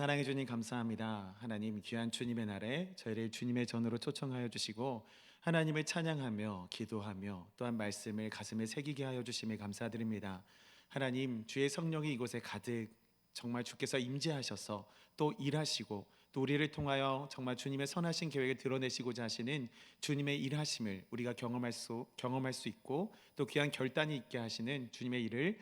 사랑해 주님 감사합니다. 하나님 귀한 주님의 날에 저희를 주님의 전으로 초청하여 주시고 하나님을 찬양하며 기도하며 또한 말씀을 가슴에 새기게 하여 주심에 감사드립니다. 하나님 주의 성령이 이곳에 가득 정말 주께서 임재하셔서 또 일하시고 또 우리를 통하여 정말 주님의 선하신 계획을 드러내시고자 하시는 주님의 일하심을 우리가 경험할 수 경험할 수 있고 또 귀한 결단이 있게 하시는 주님의 일을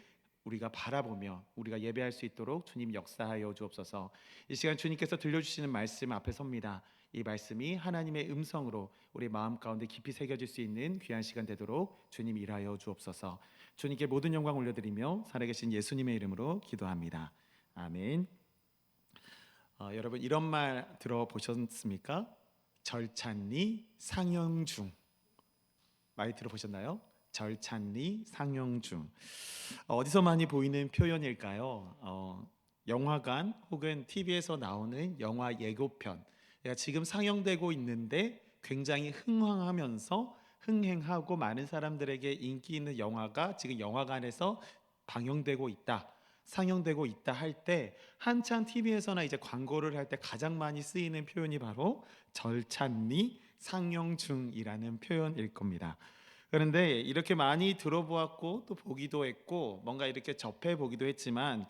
우리가 바라보며 우리가 예배할 수 있도록 주님 역사하여 주옵소서. 이 시간 주님께서 들려주시는 말씀 앞에 섭니다. 이 말씀이 하나님의 음성으로 우리 마음 가운데 깊이 새겨질 수 있는 귀한 시간 되도록 주님 일하여 주옵소서. 주님께 모든 영광 올려드리며 살아계신 예수님의 이름으로 기도합니다. 아멘. 어, 여러분 이런 말 들어보셨습니까? 절찬리 상영 중 많이 들어보셨나요? 절찬리 상영중 어, 어디서 많이 보이는 표현일까요? 어, 영화관 혹은 TV에서 나오는 영화 예고편 야, 지금 상영되고 있는데 굉장히 흥황하면서 흥행하고 많은 사람들에게 인기 있는 영화가 지금 영화관에서 방영되고 있다. 상영되고 있다 할 때 한참 TV에서나 이제 광고를 할 때 가장 많이 쓰이는 표현이 바로 절찬리 상영 중이라는 표현일 겁니다. 그런데 이렇게 많이 들어보았고 또 보기도 했고 뭔가 이렇게 접해 보기도 했지만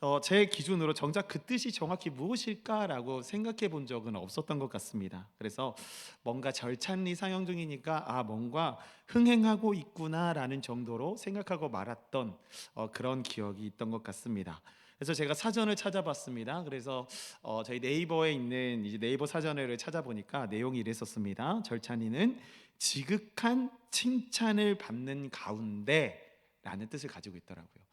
어, 제 기준으로 정작 그 뜻이 정확히 무엇일까라고 생각해 본 적은 없었던 것 같습니다. 그래서 뭔가 절찬리 상영 중이니까 아 뭔가 흥행하고 있구나라는 정도로 생각하고 말았던 어, 그런 기억이 있던 것 같습니다. 그래서 제가 사전을 찾아봤습니다. 그래서 어, 저희 네이버에 있는 이제 네이버 사전을 찾아보니까 내용이 이랬었습니다. 절찬리는 지극한 칭찬을 받는 가운데라는 뜻을 가지고 있더라고요.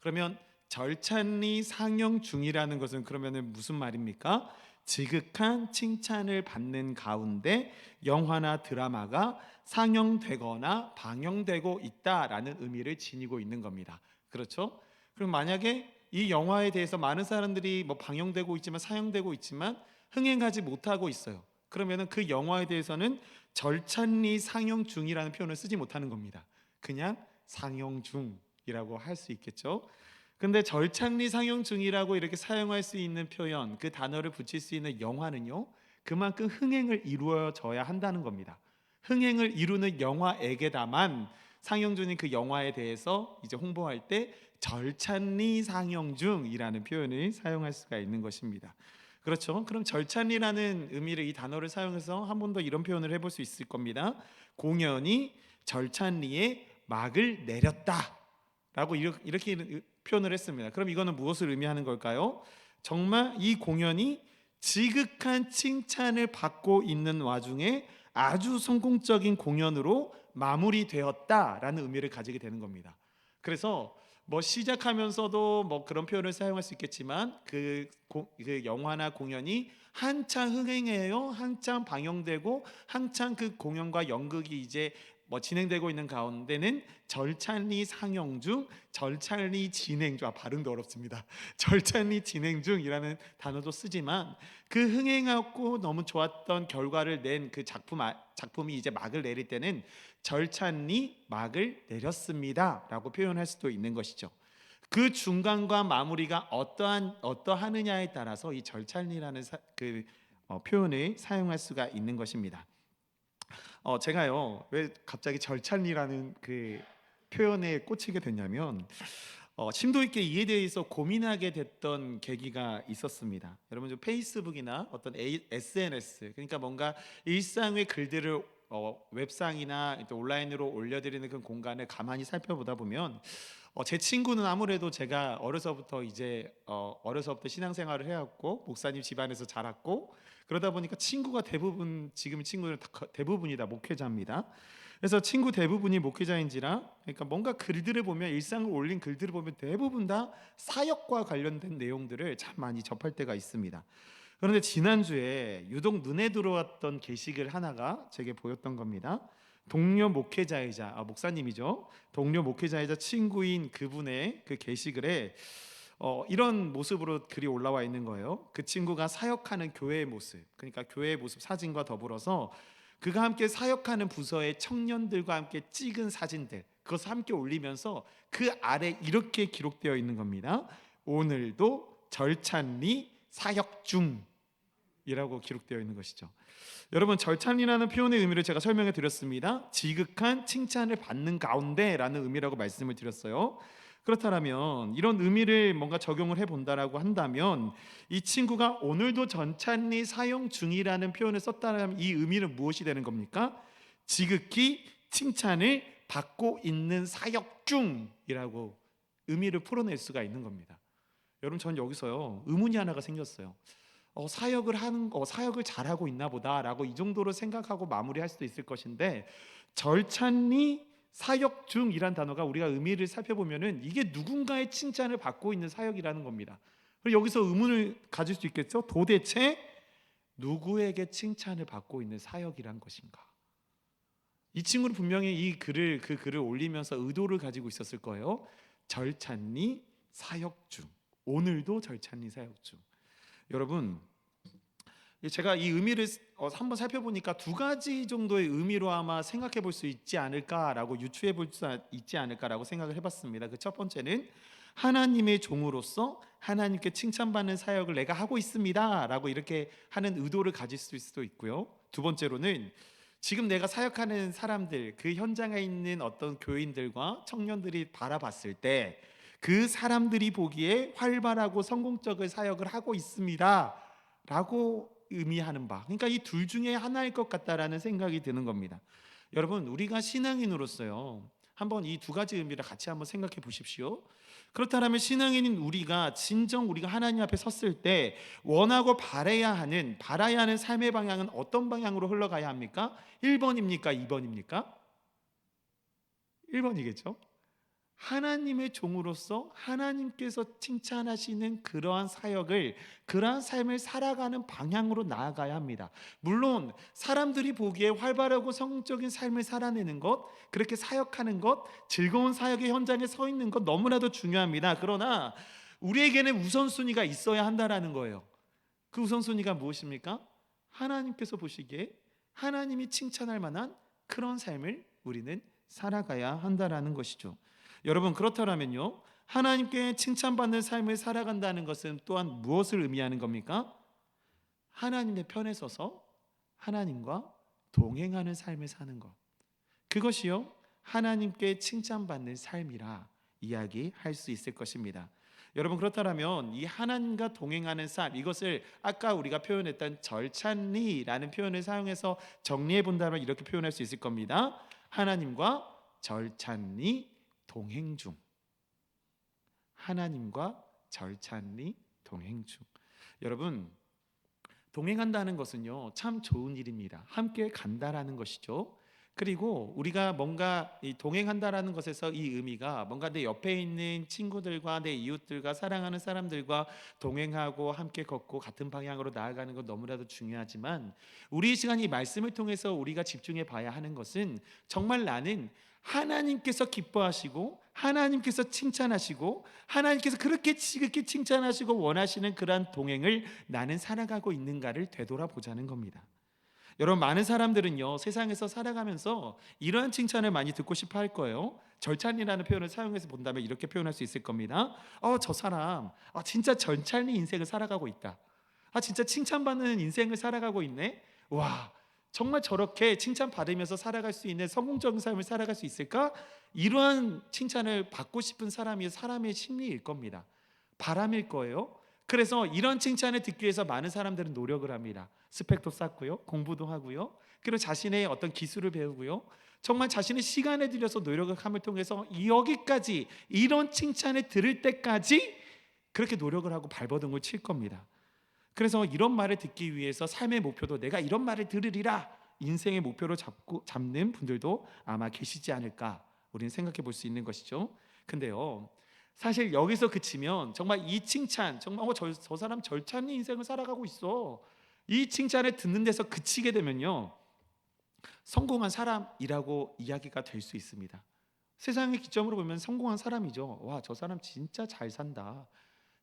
그러면 절찬리 상영 중이라는 것은 그러면은 무슨 말입니까? 지극한 칭찬을 받는 가운데 영화나 드라마가 상영되거나 방영되고 있다라는 의미를 지니고 있는 겁니다. 그렇죠? 그럼 만약에 이 영화에 대해서 많은 사람들이 뭐 방영되고 있지만 상영되고 있지만 흥행하지 못하고 있어요. 그러면은 그 영화에 대해서는 절찬리 상영 중이라는 표현을 쓰지 못하는 겁니다. 그냥 상영 중이라고 할 수 있겠죠. 근데 절찬리 상영 중이라고 이렇게 사용할 수 있는 표현, 그 단어를 붙일 수 있는 영화는요. 그만큼 흥행을 이루어져야 한다는 겁니다. 흥행을 이루는 영화에게다만 상영 중인 그 영화에 대해서 이제 홍보할 때 절찬리 상영 중이라는 표현을 사용할 수가 있는 것입니다. 그렇죠. 그럼 절찬리라는 의미를 이 단어를 사용해서 한 번 더 이런 표현을 해볼 수 있을 겁니다. 공연이 절찬리에 막을 내렸다라고 이렇게 표현을 했습니다. 그럼 이거는 무엇을 의미하는 걸까요? 정말 이 공연이 지극한 칭찬을 받고 있는 와중에 아주 성공적인 공연으로 마무리되었다라는 의미를 가지게 되는 겁니다. 그래서 뭐 시작하면서도 뭐 그런 표현을 사용할 수 있겠지만 그, 고, 그 영화나 공연이 한창 흥행해요, 한창 방영되고 한창 그 공연과 연극이 이제 뭐 진행되고 있는 가운데는 절찬리 상영 중, 절찬리 진행 중, 아, 발음도 어렵습니다. 절찬리 진행 중이라는 단어도 쓰지만 그 흥행하고 너무 좋았던 결과를 낸 그 작품 작품이 이제 막을 내릴 때는 절찬리 막을 내렸습니다라고 표현할 수도 있는 것이죠. 그 중간과 마무리가 어떠한 어떠하느냐에 따라서 이 절찬리라는 사, 그 어, 표현을 사용할 수가 있는 것입니다. 어, 제가요 왜 갑자기 절찬리라는 그 표현에 꽂히게 됐냐면 어, 심도 있게 이에 대해서 고민하게 됐던 계기가 있었습니다. 여러분 좀 페이스북이나 어떤 SNS 그러니까 뭔가 일상의 글들을 어, 웹상이나 온라인으로 올려드리는 그 공간을 가만히 살펴보다 보면 어, 제 친구는 아무래도 제가 어려서부터 이제 어, 어려서부터 신앙생활을 해왔고 목사님 집안에서 자랐고 그러다 보니까 친구가 대부분 지금 친구들은 대부분이 다 목회자입니다. 그래서 친구 대부분이 목회자인지라 그러니까 뭔가 글들을 보면 일상을 올린 글들을 보면 대부분 다 사역과 관련된 내용들을 참 많이 접할 때가 있습니다. 그런데 지난주에 유독 눈에 들어왔던 게시글 하나가 제게 보였던 겁니다. 동료 목회자이자 아, 목사님이죠. 동료 목회자이자 친구인 그분의 그 게시글에 어, 이런 모습으로 글이 올라와 있는 거예요. 그 친구가 사역하는 교회의 모습, 그러니까 교회의 모습 사진과 더불어서 그가 함께 사역하는 부서의 청년들과 함께 찍은 사진들, 그것을 함께 올리면서 그 아래 이렇게 기록되어 있는 겁니다. 오늘도 절찬리 사역 중 이라고 기록되어 있는 것이죠. 여러분 절찬이라는 표현의 의미를 제가 설명해 드렸습니다. 지극한 칭찬을 받는 가운데라는 의미라고 말씀을 드렸어요. 그렇다면 이런 의미를 뭔가 적용을 해 본다라고 한다면 이 친구가 오늘도 전찬리 사용 중이라는 표현을 썼다면 이 의미는 무엇이 되는 겁니까? 지극히 칭찬을 받고 있는 사역 중이라고 의미를 풀어낼 수가 있는 겁니다. 여러분 전 여기서요 의문이 하나가 생겼어요. 어, 사역을 하는 어, 사역을 잘하고 있나 보다라고 이 정도로 생각하고 마무리할 수도 있을 것인데 절찬리 사역 중이란 단어가 우리가 의미를 살펴보면은 이게 누군가의 칭찬을 받고 있는 사역이라는 겁니다. 여기서 의문을 가질 수 있겠죠. 도대체 누구에게 칭찬을 받고 있는 사역이란 것인가? 이 친구는 분명히 이 글을 그 글을 올리면서 의도를 가지고 있었을 거예요. 절찬리 사역 중. 오늘도 절찬리 사역 중. 여러분 제가 이 의미를 어, 한번 살펴보니까 두 가지 정도의 의미로 아마 생각해 볼 수 있지 않을까라고 유추해 볼 수 있지 않을까라고 생각을 해봤습니다. 그 첫 번째는 하나님의 종으로서 하나님께 칭찬받는 사역을 내가 하고 있습니다라고 이렇게 하는 의도를 가질 수도 있고요. 두 번째로는 지금 내가 사역하는 사람들 그 현장에 있는 어떤 교인들과 청년들이 바라봤을 때 그 사람들이 보기에 활발하고 성공적인 사역을 하고 있습니다 라고 의미하는 바. 그러니까 이 둘 중에 하나일 것 같다라는 생각이 드는 겁니다. 여러분, 우리가 신앙인으로서요. 한번 이 두 가지 의미를 같이 한번 생각해 보십시오. 그렇다면 신앙인인 우리가 진정 우리가 하나님 앞에 섰을 때 원하고 바라야 하는 바라야 하는 삶의 방향은 어떤 방향으로 흘러가야 합니까? 1번입니까? 2번입니까? 1번이겠죠? 하나님의 종으로서 하나님께서 칭찬하시는 그러한 사역을 그러한 삶을 살아가는 방향으로 나아가야 합니다. 물론 사람들이 보기에 활발하고 성적인 삶을 살아내는 것, 그렇게 사역하는 것, 즐거운 사역의 현장에 서 있는 것 너무나도 중요합니다. 그러나 우리에게는 우선순위가 있어야 한다라는 거예요. 그 우선순위가 무엇입니까? 하나님께서 보시기에 하나님이 칭찬할 만한 그런 삶을 우리는 살아가야 한다라는 것이죠. 여러분 그렇다면요. 하나님께 칭찬받는 삶을 살아간다는 것은 또한 무엇을 의미하는 겁니까? 하나님의 편에 서서 하나님과 동행하는 삶을 사는 것. 그것이요. 하나님께 칭찬받는 삶이라 이야기할 수 있을 것입니다. 여러분 그렇다면 이 하나님과 동행하는 삶 이것을 아까 우리가 표현했던 절찬리라는 표현을 사용해서 정리해 본다면 이렇게 표현할 수 있을 겁니다. 하나님과 절찬리 동행 중. 하나님과 절찬리 동행 중. 여러분 동행한다는 것은요 참 좋은 일입니다. 함께 간다라는 것이죠. 그리고 우리가 뭔가 이 동행한다라는 것에서 이 의미가 뭔가 내 옆에 있는 친구들과 내 이웃들과 사랑하는 사람들과 동행하고 함께 걷고 같은 방향으로 나아가는 것 너무나도 중요하지만 우리 이 시간 이 말씀을 통해서 우리가 집중해 봐야 하는 것은 정말 나는 하나님께서 기뻐하시고 하나님께서 칭찬하시고 하나님께서 그렇게 지극히 칭찬하시고 원하시는 그러한 동행을 나는 살아가고 있는가를 되돌아보자는 겁니다. 여러분 많은 사람들은요 세상에서 살아가면서 이러한 칭찬을 많이 듣고 싶어 할 거예요. 절찬이라는 표현을 사용해서 본다면 이렇게 표현할 수 있을 겁니다. 어, 저 사람, 아, 진짜 절찬리 인생을 살아가고 있다. 아, 진짜 칭찬받는 인생을 살아가고 있네. 와, 정말 저렇게 칭찬받으면서 살아갈 수 있는 성공적인 삶을 살아갈 수 있을까? 이러한 칭찬을 받고 싶은 사람이 사람의 심리일 겁니다. 바람일 거예요. 그래서 이런 칭찬을 듣기 위해서 많은 사람들은 노력을 합니다. 스펙도 쌓고요, 공부도 하고요, 그리고 자신의 어떤 기술을 배우고요. 정말 자신의 시간을 들여서 노력을 함을 통해서 여기까지 이런 칭찬을 들을 때까지 그렇게 노력을 하고 발버둥을 칠 겁니다. 그래서 이런 말을 듣기 위해서 삶의 목표도 내가 이런 말을 들으리라 인생의 목표로 잡고 잡는 분들도 아마 계시지 않을까 우리는 생각해 볼 수 있는 것이죠. 근데요. 사실 여기서 그치면 정말 이 칭찬 정말 어, 저, 저 사람 절찬리 인생을 살아가고 있어. 이 칭찬을 듣는 데서 그치게 되면요. 성공한 사람이라고 이야기가 될 수 있습니다. 세상의 기점으로 보면 성공한 사람이죠. 와, 저 사람 진짜 잘 산다.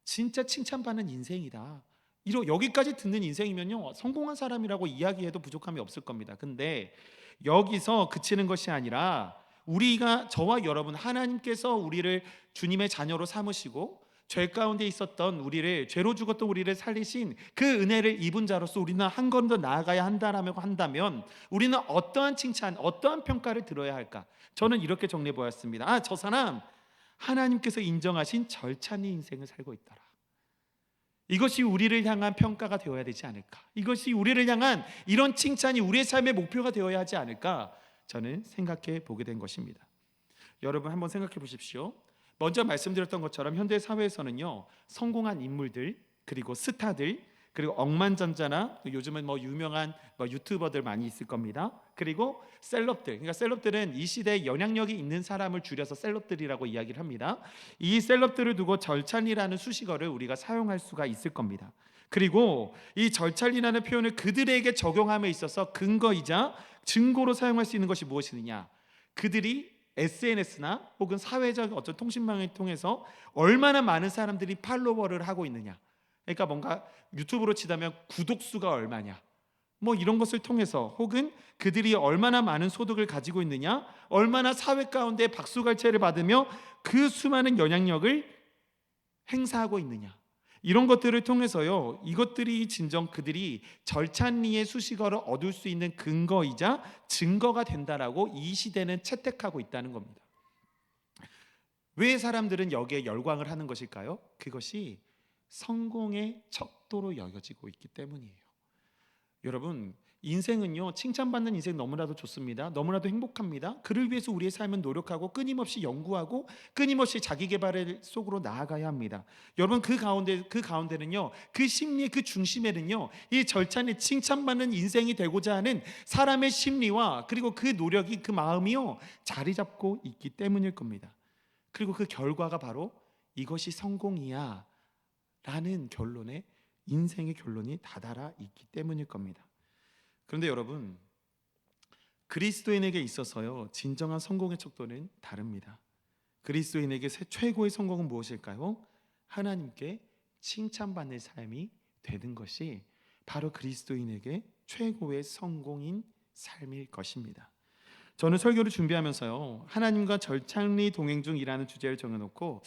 진짜 칭찬받는 인생이다. 이러 여기까지 듣는 인생이면요 성공한 사람이라고 이야기해도 부족함이 없을 겁니다. 근데 여기서 그치는 것이 아니라 우리가 저와 여러분 하나님께서 우리를 주님의 자녀로 삼으시고 죄 가운데 있었던 우리를 죄로 죽었던 우리를 살리신 그 은혜를 입은 자로서 우리는 한 걸음 더 나아가야 한다라고 한다면 우리는 어떠한 칭찬, 어떠한 평가를 들어야 할까? 저는 이렇게 정리해 보았습니다. 아, 저 사람 하나님께서 인정하신 절찬의 인생을 살고 있더라. 이것이 우리를 향한 평가가 되어야 되지 않을까? 이것이 우리를 향한 이런 칭찬이 우리의 삶의 목표가 되어야 하지 않을까? 저는 생각해 보게 된 것입니다. 여러분 한번 생각해 보십시오. 먼저 말씀드렸던 것처럼 현대 사회에서는요 성공한 인물들 그리고 스타들 그리고 억만장자나 또 요즘은 뭐 유명한 뭐 유튜버들 많이 있을 겁니다. 그리고 셀럽들, 그러니까 셀럽들은 이 시대에 영향력이 있는 사람을 줄여서 셀럽들이라고 이야기를 합니다. 이 셀럽들을 두고 절찬이라는 수식어를 우리가 사용할 수가 있을 겁니다. 그리고 이 절찬이라는 표현을 그들에게 적용함에 있어서 근거이자 증거로 사용할 수 있는 것이 무엇이느냐? 그들이 SNS나 혹은 사회적 어떤 통신망을 통해서 얼마나 많은 사람들이 팔로워를 하고 있느냐. 그러니까 뭔가 유튜브로 치다면 구독 수가 얼마냐. 뭐 이런 것을 통해서 혹은 그들이 얼마나 많은 소득을 가지고 있느냐, 얼마나 사회 가운데 박수갈채를 받으며 그 수많은 영향력을 행사하고 있느냐. 이런 것들을 통해서요. 이것들이 진정 그들이 절찬리의 수식어를 얻을 수 있는 근거이자 증거가 된다라고 이 시대는 채택하고 있다는 겁니다. 왜 사람들은 여기에 열광을 하는 것일까요? 그것이 성공의 척도로 여겨지고 있기 때문이에요. 여러분, 인생은요 칭찬받는 인생 너무나도 좋습니다. 너무나도 행복합니다. 그를 위해서 우리의 삶은 노력하고 끊임없이 연구하고 끊임없이 자기 개발의 속으로 나아가야 합니다. 여러분 그 가운데 그 가운데는요 그 심리의 그 중심에는요 이 절찬이 칭찬받는 인생이 되고자 하는 사람의 심리와 그리고 그 노력이 그 마음이요 자리 잡고 있기 때문일 겁니다. 그리고 그 결과가 바로 이것이 성공이야 라는 결론에 인생의 결론이 다다라 있기 때문일 겁니다. 그런데 여러분 그리스도인에게 있어서요 진정한 성공의 척도는 다릅니다. 그리스도인에게 새- 최고의 성공은 무엇일까요? 하나님께 칭찬받는 삶이 되는 것이 바로 그리스도인에게 최고의 성공인 삶일 것입니다. 저는 설교를 준비하면서요 하나님과 절창리 동행 중이라는 주제를 정해놓고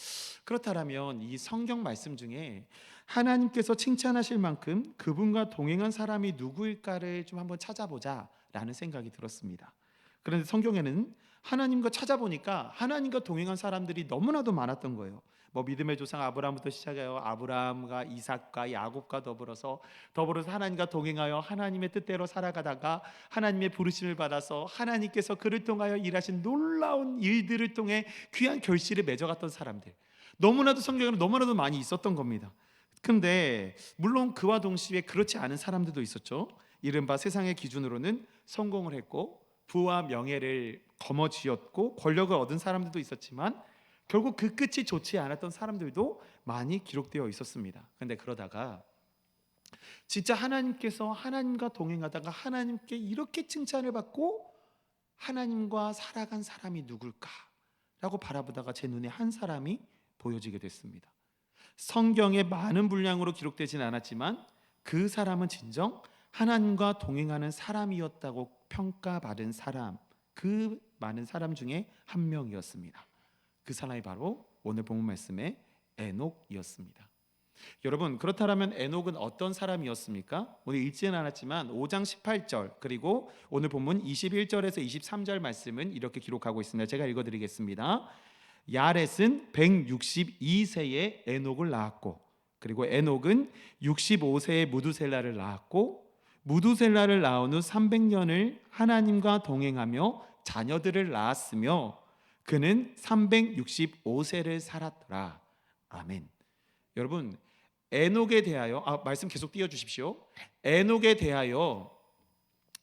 그렇다면 이 성경 말씀 중에 하나님께서 칭찬하실 만큼 그분과 동행한 사람이 누구일까를 좀 한번 찾아보자라는 생각이 들었습니다. 그런데 성경에는 하나님과 찾아보니까 하나님과 동행한 사람들이 너무나도 많았던 거예요. 뭐 믿음의 조상 아브라함부터 시작해요. 아브라함과 이삭과 야곱과 더불어서 더불어서 하나님과 동행하여 하나님의 뜻대로 살아가다가 하나님의 부르심을 받아서 하나님께서 그를 통하여 일하신 놀라운 일들을 통해 귀한 결실을 맺어갔던 사람들. 너무나도 성경에는 너무나도 많이 있었던 겁니다. 근데 물론 그와 동시에 그렇지 않은 사람들도 있었죠. 이른바 세상의 기준으로는 성공을 했고 부와 명예를 거머쥐었고 권력을 얻은 사람들도 있었지만 결국 그 끝이 좋지 않았던 사람들도 많이 기록되어 있었습니다. 근데 그러다가 진짜 하나님께서 하나님과 동행하다가 하나님께 이렇게 칭찬을 받고 하나님과 살아간 사람이 누굴까라고 바라보다가 제 눈에 한 사람이 보여지게 됐습니다. 성경에 많은 분량으로 기록되지는 않았지만 그 사람은 진정 하나님과 동행하는 사람이었다고 평가받은 사람, 그 많은 사람 중에 한 명이었습니다. 그 사람이 바로 오늘 본문 말씀의 에녹이었습니다. 여러분 그렇다면 에녹은 어떤 사람이었습니까? 오늘 읽지는 않았지만 5장 18절 그리고 오늘 본문 21절에서 23절 말씀은 이렇게 기록하고 있습니다. 제가 읽어드리겠습니다. 야렛은 162세에 에녹을 낳았고 그리고 에녹은 65세에 무두셀라를 낳았고 무두셀라를 낳은 후 300년을 하나님과 동행하며 자녀들을 낳았으며 그는 365세를 살았더라. 아멘. 여러분 에녹에 대하여 아 말씀 계속 띄워 주십시오. 에녹에 대하여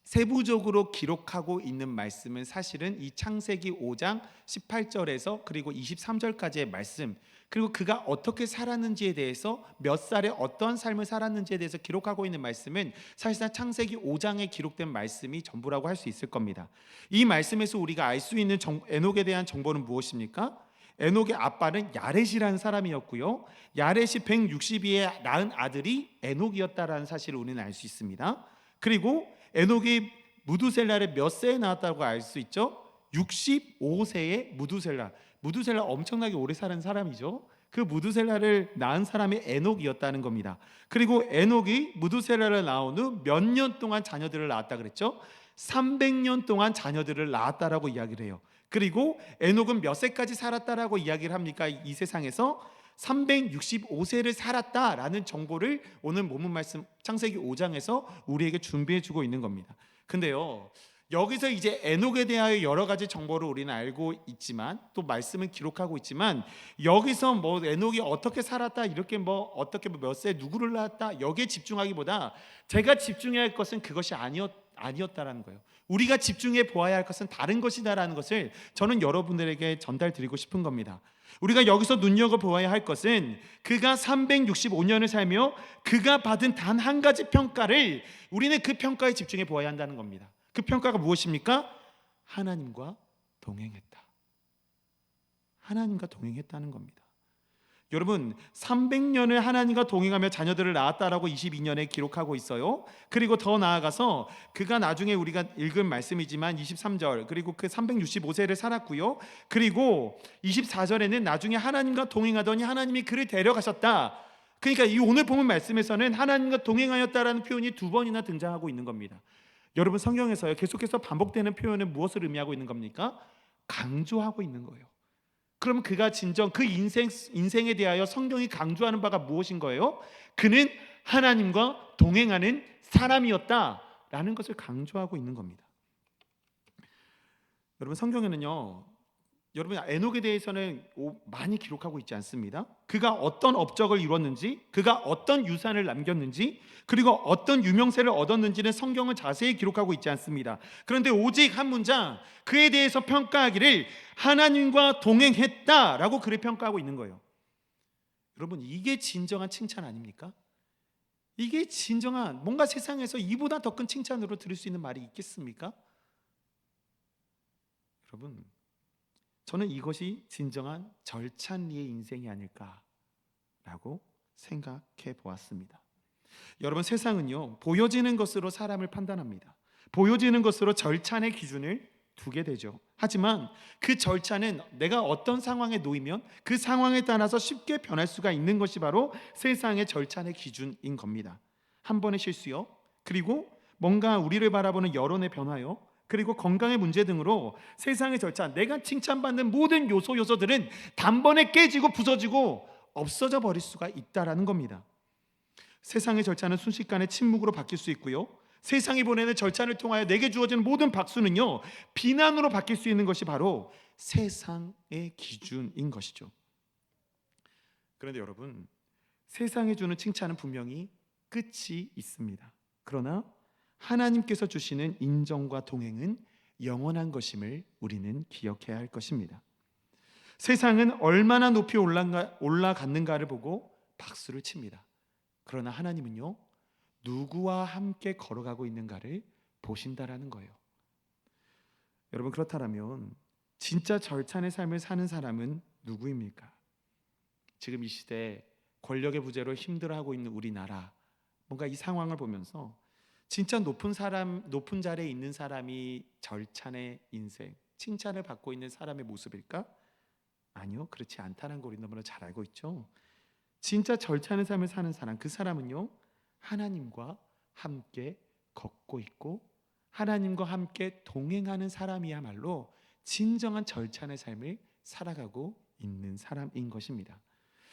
세부적으로 기록하고 있는 말씀은 사실은 이 창세기 5장 18절에서 그리고 23절까지의 말씀 그리고 그가 어떻게 살았는지에 대해서 몇 살에 어떠한 삶을 살았는지에 대해서 기록하고 있는 말씀은 사실상 창세기 5장에 기록된 말씀이 전부라고 할 수 있을 겁니다. 이 말씀에서 우리가 알 수 있는 정, 에녹에 대한 정보는 무엇입니까? 에녹의 아빠는 야렛이라는 사람이었고요. 야렛이 162에 낳은 아들이 에녹이었다라는 사실을 우리는 알 수 있습니다. 그리고 에녹이 무두셀라를 몇 세에 낳았다고 알 수 있죠? 65세에 무두셀라. 무두셀라 엄청나게 오래 사는 사람이죠. 그 무두셀라를 낳은 사람이 에녹이었다는 겁니다. 그리고 에녹이 무두셀라를 낳은 후 몇 년 동안 자녀들을 낳았다 그랬죠? 300년 동안 자녀들을 낳았다라고 이야기를 해요. 그리고 에녹은 몇 세까지 살았다라고 이야기를 합니까? 이 세상에서 365세를 살았다라는 정보를 오늘 본문 말씀 창세기 5장에서 우리에게 준비해 주고 있는 겁니다. 근데요. 여기서 이제 에녹에 대하여 여러 가지 정보를 우리는 알고 있지만 또 말씀은 기록하고 있지만 여기서 뭐 에녹이 어떻게 살았다 이렇게 뭐 어떻게 몇 세 누구를 낳았다 여기에 집중하기보다 제가 집중해야 할 것은 그것이 아니었 아니었다라는 거예요. 우리가 집중해 보아야 할 것은 다른 것이다라는 것을 저는 여러분들에게 전달드리고 싶은 겁니다. 우리가 여기서 눈여겨 보아야 할 것은 그가 365년을 살며 그가 받은 단 한 가지 평가를 우리는 그 평가에 집중해 보아야 한다는 겁니다. 그 평가가 무엇입니까? 하나님과 동행했다. 하나님과 동행했다는 겁니다. 여러분 300년을 하나님과 동행하며 자녀들을 낳았다라고 22년에 기록하고 있어요. 그리고 더 나아가서 그가 나중에 우리가 읽은 말씀이지만 23절 그리고 그 365세를 살았고요. 그리고 24절에는 나중에 하나님과 동행하더니 하나님이 그를 데려가셨다. 그러니까 이 오늘 보면 말씀에서는 하나님과 동행하였다라는 표현이 두 번이나 등장하고 있는 겁니다. 여러분 성경에서요 계속해서 반복되는 표현은 무엇을 의미하고 있는 겁니까? 강조하고 있는 거예요. 그럼 그가 진정 그 인생 인생에 대하여 성경이 강조하는 바가 무엇인 거예요? 그는 하나님과 동행하는 사람이었다라는 것을 강조하고 있는 겁니다. 여러분 성경에는요. 여러분 에녹에 대해서는 많이 기록하고 있지 않습니다. 그가 어떤 업적을 이뤘는지, 그가 어떤 유산을 남겼는지, 그리고 어떤 유명세를 얻었는지는 성경은 자세히 기록하고 있지 않습니다. 그런데 오직 한 문장 그에 대해서 평가하기를 하나님과 동행했다라고 그를 평가하고 있는 거예요. 여러분 이게 진정한 칭찬 아닙니까? 이게 진정한 뭔가 세상에서 이보다 더 큰 칭찬으로 들을 수 있는 말이 있겠습니까? 여러분 저는 이것이 진정한 절찬리의 인생이 아닐까라고 생각해 보았습니다. 여러분 세상은요 보여지는 것으로 사람을 판단합니다. 보여지는 것으로 절찬의 기준을 두게 되죠. 하지만 그 절차는 내가 어떤 상황에 놓이면 그 상황에 따라서 쉽게 변할 수가 있는 것이 바로 세상의 절찬의 기준인 겁니다. 한 번의 실수요. 그리고 뭔가 우리를 바라보는 여론의 변화요. 그리고 건강의 문제 등으로 세상의 절차, 내가 칭찬받는 모든 요소 요소들은 단번에 깨지고 부서지고 없어져 버릴 수가 있다라는 겁니다. 세상의 절차는 순식간에 침묵으로 바뀔 수 있고요. 세상이 보내는 절차를 통하여 내게 주어지는 모든 박수는요 비난으로 바뀔 수 있는 것이 바로 세상의 기준인 것이죠. 그런데 여러분 세상에 주는 칭찬은 분명히 끝이 있습니다. 그러나 하나님께서 주시는 인정과 동행은 영원한 것임을 우리는 기억해야 할 것입니다. 세상은 얼마나 높이 올라갔는가를 보고 박수를 칩니다. 그러나 하나님은요, 누구와 함께 걸어가고 있는가를 보신다라는 거예요. 여러분 그렇다면 진짜 절찬의 삶을 사는 사람은 누구입니까? 지금 이 시대 권력의 부재로 힘들어하고 있는 우리나라 뭔가 이 상황을 보면서 진짜 높은 사람, 높은 자리에 있는 사람이 절찬의 인생, 칭찬을 받고 있는 사람의 모습일까? 아니요, 그렇지 않다는 걸 우리 너무나 잘 알고 있죠. 진짜 절찬의 삶을 사는 사람, 그 사람은요, 하나님과 함께 걷고 있고 하나님과 함께 동행하는 사람이야말로 진정한 절찬의 삶을 살아가고 있는 사람인 것입니다.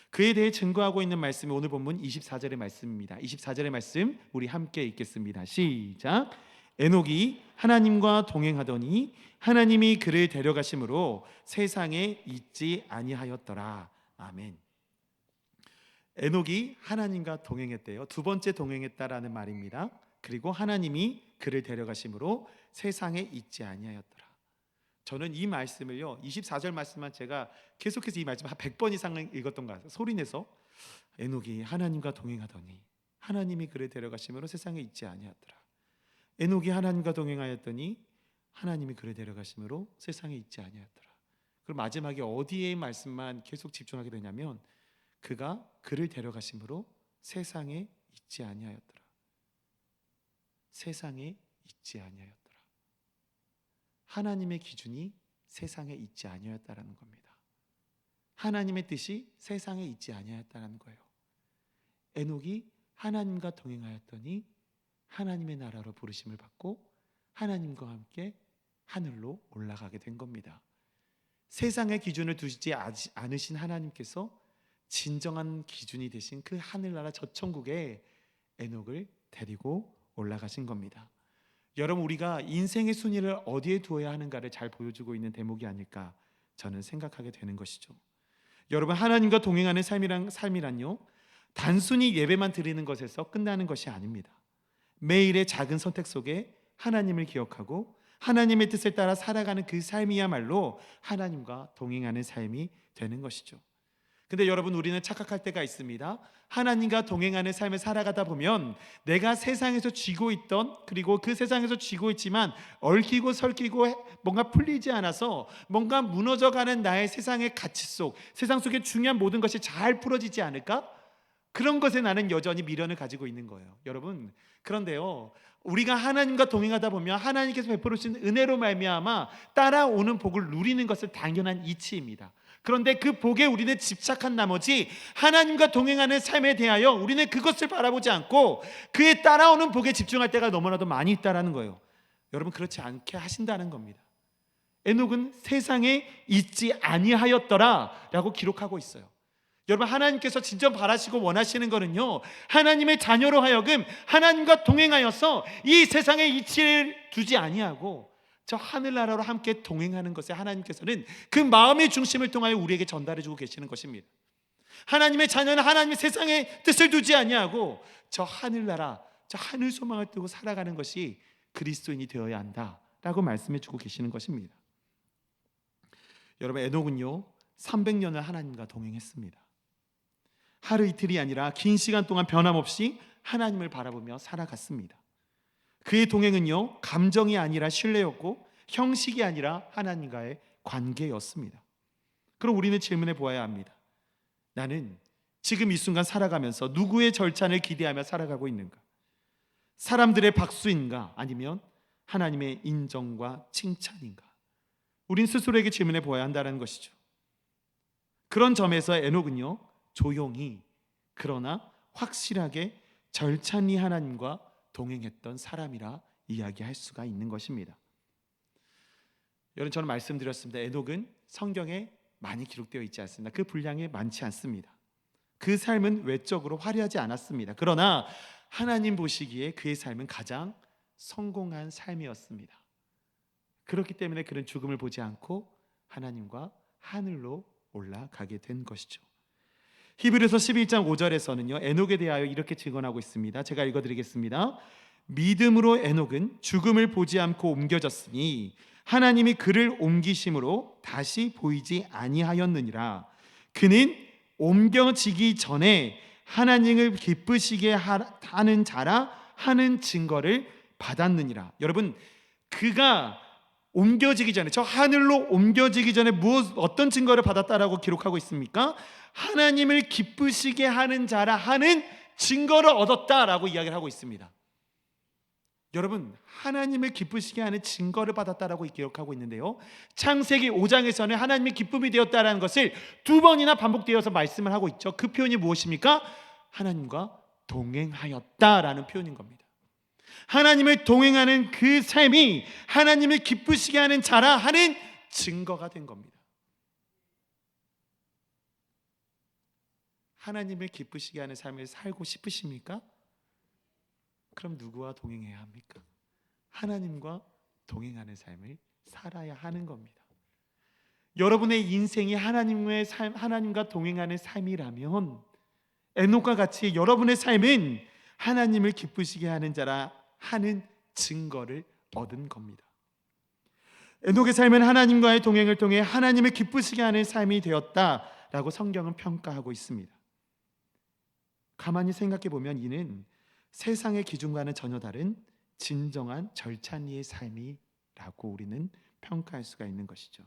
그에 대해 증거하고 있는 말씀이 오늘 본문 24절의 말씀입니다. 24절의 말씀 우리 함께 읽겠습니다. 시작. 에녹이 하나님과 동행하더니 하나님이 그를 데려가심으로 세상에 있지 아니하였더라. 아멘. 에녹이 하나님과 동행했대요. 두 번째 동행했다라는 말입니다. 그리고 하나님이 그를 데려가심으로 세상에 있지 아니하였더라. 저는 이 말씀을요. 24절 말씀만 제가 계속해서 이 말씀 한 100번 이상 읽었던 것 같아요. 소리 내서 에녹이 하나님과 동행하더니 하나님이 그를 데려가심으로 세상에 있지 아니하더라. 에녹이 하나님과 동행하였더니 하나님이 그를 데려가심으로 세상에 있지 아니하더라. 그럼 마지막에 어디에 말씀만 계속 집중하게 되냐면 그가 그를 데려가심으로 세상에 있지 아니하였더라. 세상에 있지 아니하였더라. 하나님의 기준이 세상에 있지 아니었다라는 겁니다. 하나님의 뜻이 세상에 있지 아니하였다는 거예요. 에녹이 하나님과 동행하였더니 하나님의 나라로 부르심을 받고 하나님과 함께 하늘로 올라가게 된 겁니다. 세상의 기준을 두지 아지- 않으신 하나님께서 진정한 기준이 되신 그 하늘나라 저천국에 에녹을 데리고 올라가신 겁니다. 여러분 우리가 인생의 순위를 어디에 두어야 하는가를 잘 보여주고 있는 대목이 아닐까 저는 생각하게 되는 것이죠. 여러분 하나님과 동행하는 삶이란 삶이란요 단순히 예배만 드리는 것에서 끝나는 것이 아닙니다. 매일의 작은 선택 속에 하나님을 기억하고 하나님의 뜻을 따라 살아가는 그 삶이야말로 하나님과 동행하는 삶이 되는 것이죠. 근데 여러분 우리는 착각할 때가 있습니다. 하나님과 동행하는 삶을 살아가다 보면 내가 세상에서 쥐고 있던 그리고 그 세상에서 쥐고 있지만 얽히고 설키고 해- 뭔가 풀리지 않아서 뭔가 무너져가는 나의 세상의 가치 속 세상 속에 중요한 모든 것이 잘 풀어지지 않을까? 그런 것에 나는 여전히 미련을 가지고 있는 거예요. 여러분 그런데요 우리가 하나님과 동행하다 보면 하나님께서 베풀어 주신 은혜로 말미암아 따라오는 복을 누리는 것은 당연한 이치입니다. 그런데 그 복에 우리는 집착한 나머지 하나님과 동행하는 삶에 대하여 우리는 그것을 바라보지 않고 그에 따라오는 복에 집중할 때가 너무나도 많이 있다라는 거예요. 여러분 그렇지 않게 하신다는 겁니다. 에녹은 세상에 있지 아니하였더라라고 기록하고 있어요. 여러분 하나님께서 진정 바라시고 원하시는 거는요. 하나님의 자녀로 하여금 하나님과 동행하여서 이 세상의 이치를 두지 아니하고 저 하늘나라로 함께 동행하는 것에 하나님께서는 그 마음의 중심을 통하여 우리에게 전달해 주고 계시는 것입니다. 하나님의 자녀는 하나님의 세상의 뜻을 두지 아니하고 저 하늘나라, 저 하늘 소망을 두고 살아가는 것이 그리스도인이 되어야 한다라고 말씀해 주고 계시는 것입니다. 여러분 에녹은요 300년을 하나님과 동행했습니다. 하루 이틀이 아니라 긴 시간 동안 변함없이 하나님을 바라보며 살아갔습니다. 그의 동행은요 감정이 아니라 신뢰였고 형식이 아니라 하나님과의 관계였습니다. 그럼 우리는 질문해 보아야 합니다. 나는 지금 이 순간 살아가면서 누구의 절찬을 기대하며 살아가고 있는가? 사람들의 박수인가? 아니면 하나님의 인정과 칭찬인가? 우린 스스로에게 질문해 보아야 한다는 것이죠. 그런 점에서 에녹은요 조용히 그러나 확실하게 절찬히 하나님과 동행했던 사람이라 이야기할 수가 있는 것입니다. 여러분 저는 말씀드렸습니다. 에녹은 성경에 많이 기록되어 있지 않습니다. 그 분량이 많지 않습니다. 그 삶은 외적으로 화려하지 않았습니다. 그러나 하나님 보시기에 그의 삶은 가장 성공한 삶이었습니다. 그렇기 때문에 그는 죽음을 보지 않고 하나님과 하늘로 올라가게 된 것이죠. 히브리서 11장 5절에서는요. 에녹에 대하여 이렇게 증언하고 있습니다. 제가 읽어 드리겠습니다. 믿음으로 에녹은 죽음을 보지 않고 옮겨졌으니 하나님이 그를 옮기심으로 다시 보이지 아니하였느니라. 그는 옮겨지기 전에 하나님을 기쁘시게 하- 하는 자라 하는 증거를 받았느니라. 여러분, 그가 옮겨지기 전에 저 하늘로 옮겨지기 전에 무엇 어떤 증거를 받았다라고 기록하고 있습니까? 하나님을 기쁘시게 하는 자라 하는 증거를 얻었다라고 이야기를 하고 있습니다. 여러분, 하나님을 기쁘시게 하는 증거를 받았다라고 기록하고 있는데요. 창세기 5장에서는 하나님의 기쁨이 되었다라는 것을 두 번이나 반복되어서 말씀을 하고 있죠. 그 표현이 무엇입니까? 하나님과 동행하였다라는 표현인 겁니다. 하나님을 동행하는 그 삶이 하나님을 기쁘시게 하는 자라 하는 증거가 된 겁니다. 하나님을 기쁘시게 하는 삶을 살고 싶으십니까? 그럼 누구와 동행해야 합니까? 하나님과 동행하는 삶을 살아야 하는 겁니다. 여러분의 인생이 하나님의 삶, 하나님과 동행하는 삶이라면 에녹과 같이 여러분의 삶은 하나님을 기쁘시게 하는 자라 하는 증거를 얻은 겁니다. 에녹의 삶은 하나님과의 동행을 통해 하나님을 기쁘시게 하는 삶이 되었다라고 성경은 평가하고 있습니다. 가만히 생각해 보면 이는 세상의 기준과는 전혀 다른 진정한 절찬리의 삶이라고 우리는 평가할 수가 있는 것이죠.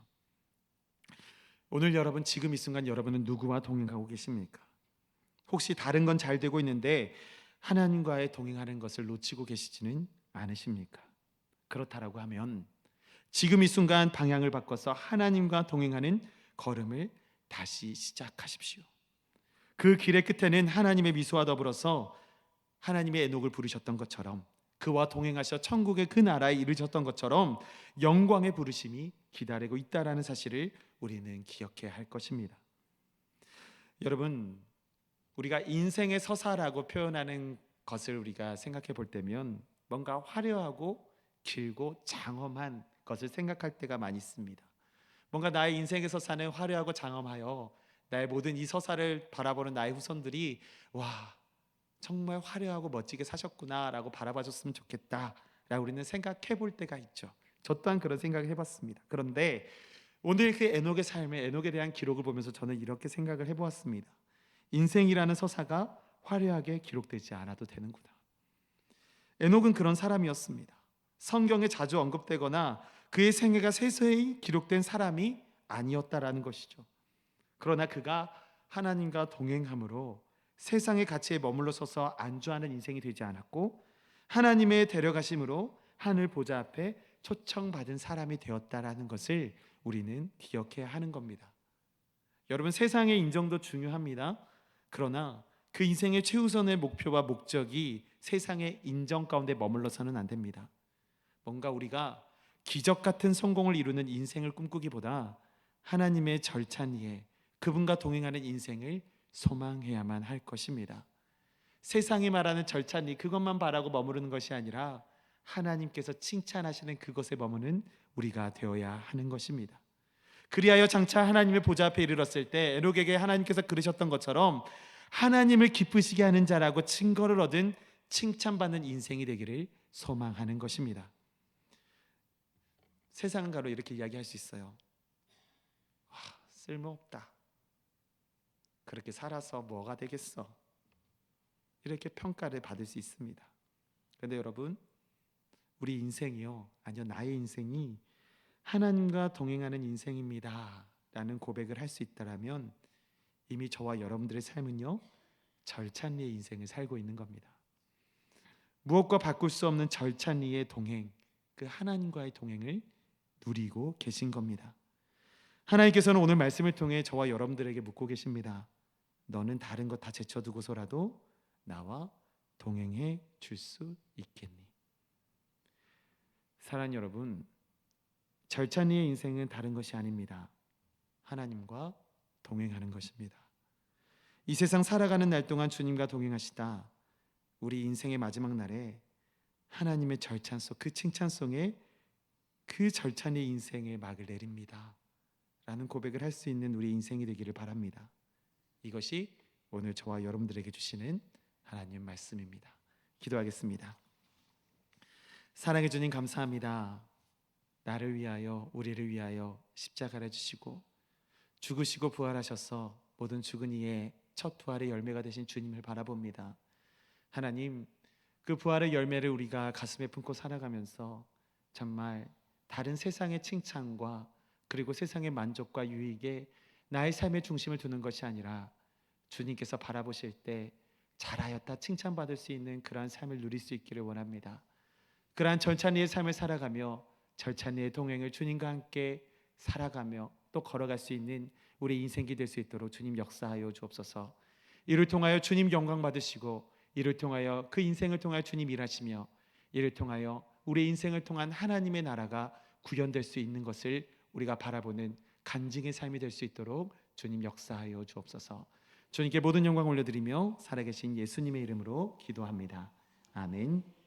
오늘 여러분 지금 이 순간 여러분은 누구와 동행하고 계십니까? 혹시 다른 건 잘 되고 있는데 하나님과의 동행하는 것을 놓치고 계시지는 않으십니까? 그렇다라고 하면 지금 이 순간 방향을 바꿔서 하나님과 동행하는 걸음을 다시 시작하십시오. 그 길의 끝에는 하나님의 미소와 더불어서 하나님의 에녹을 부르셨던 것처럼 그와 동행하셔 천국의 그 나라에 이르셨던 것처럼 영광의 부르심이 기다리고 있다라는 사실을 우리는 기억해야 할 것입니다. 여러분, 우리가 인생의 서사라고 표현하는 것을 우리가 생각해 볼 때면 뭔가 화려하고 길고 장엄한 것을 생각할 때가 많이 있습니다. 뭔가 나의 인생의 서사는 화려하고 장엄하여 나의 모든 이 서사를 바라보는 나의 후손들이 와 정말 화려하고 멋지게 사셨구나라고 바라봐줬으면 좋겠다라고 우리는 생각해 볼 때가 있죠. 저 또한 그런 생각을 해봤습니다. 그런데 오늘 그 에녹의 삶에 에녹에 대한 기록을 보면서 저는 이렇게 생각을 해보았습니다. 인생이라는 서사가 화려하게 기록되지 않아도 되는구나. 에녹은 그런 사람이었습니다. 성경에 자주 언급되거나 그의 생애가 세세히 기록된 사람이 아니었다라는 것이죠. 그러나 그가 하나님과 동행함으로 세상의 가치에 머물러 서서 안주하는 인생이 되지 않았고 하나님의 데려가심으로 하늘 보좌 앞에 초청받은 사람이 되었다라는 것을 우리는 기억해야 하는 겁니다. 여러분 세상의 인정도 중요합니다. 그러나 그 인생의 최우선의 목표와 목적이 세상의 인정 가운데 머물러서는 안 됩니다. 뭔가 우리가 기적 같은 성공을 이루는 인생을 꿈꾸기보다 하나님의 절찬 위에 그분과 동행하는 인생을 소망해야만 할 것입니다. 세상이 말하는 절찬이 그것만 바라고 머무르는 것이 아니라 하나님께서 칭찬하시는 그것에 머무는 우리가 되어야 하는 것입니다. 그리하여 장차 하나님의 보좌 앞에 이르렀을 때 에녹에게 하나님께서 그러셨던 것처럼 하나님을 기쁘시게 하는 자라고 증거를 얻은 칭찬받는 인생이 되기를 소망하는 것입니다. 세상은 가로 이렇게 이야기할 수 있어요. 아, 쓸모없다. 그렇게 살아서 뭐가 되겠어? 이렇게 평가를 받을 수 있습니다. 그런데 여러분, 우리 인생이요, 아니요 나의 인생이 하나님과 동행하는 인생입니다. 라는 고백을 할 수 있다라면 이미 저와 여러분들의 삶은요 절찬리의 인생을 살고 있는 겁니다. 무엇과 바꿀 수 없는 절찬리의 동행, 그 하나님과의 동행을 누리고 계신 겁니다. 하나님께서는 오늘 말씀을 통해 저와 여러분들에게 묻고 계십니다. 너는 다른 것 다 제쳐두고서라도 나와 동행해 줄 수 있겠니? 사랑 여러분, 절찬리의 인생은 다른 것이 아닙니다. 하나님과 동행하는 것입니다. 이 세상 살아가는 날 동안 주님과 동행하시다. 우리 인생의 마지막 날에 하나님의 절찬송, 그 칭찬송에 그 절찬의 인생의 막을 내립니다. 라는 고백을 할 수 있는 우리 인생이 되기를 바랍니다. 이것이 오늘 저와 여러분들에게 주시는 하나님 말씀입니다. 기도하겠습니다. 사랑해 주님 감사합니다. 나를 위하여 우리를 위하여 십자가를 주시고 죽으시고 부활하셔서 모든 죽은 이의 첫 부활의 열매가 되신 주님을 바라봅니다. 하나님 그 부활의 열매를 우리가 가슴에 품고 살아가면서 정말 다른 세상의 칭찬과 그리고 세상의 만족과 유익에 나의 삶의 중심을 두는 것이 아니라 주님께서 바라보실 때 잘하였다 칭찬받을 수 있는 그러한 삶을 누릴 수 있기를 원합니다. 그러한 절찬리의 삶을 살아가며 절찬 리의 동행을 주님과 함께 살아가며 또 걸어갈 수 있는 우리 인생이 될 수 있도록 주님 역사하여 주옵소서. 이를 통하여 주님 영광 받으시고 이를 통하여 그 인생을 통하여 주님 일하시며 이를 통하여 우리 인생을 통한 하나님의 나라가 구현될 수 있는 것을 우리가 바라보는 간증의 삶이 될 수 있도록 주님 역사하여 주옵소서. 주님께 모든 영광 올려드리며 살아계신 예수님의 이름으로 기도합니다. 아멘.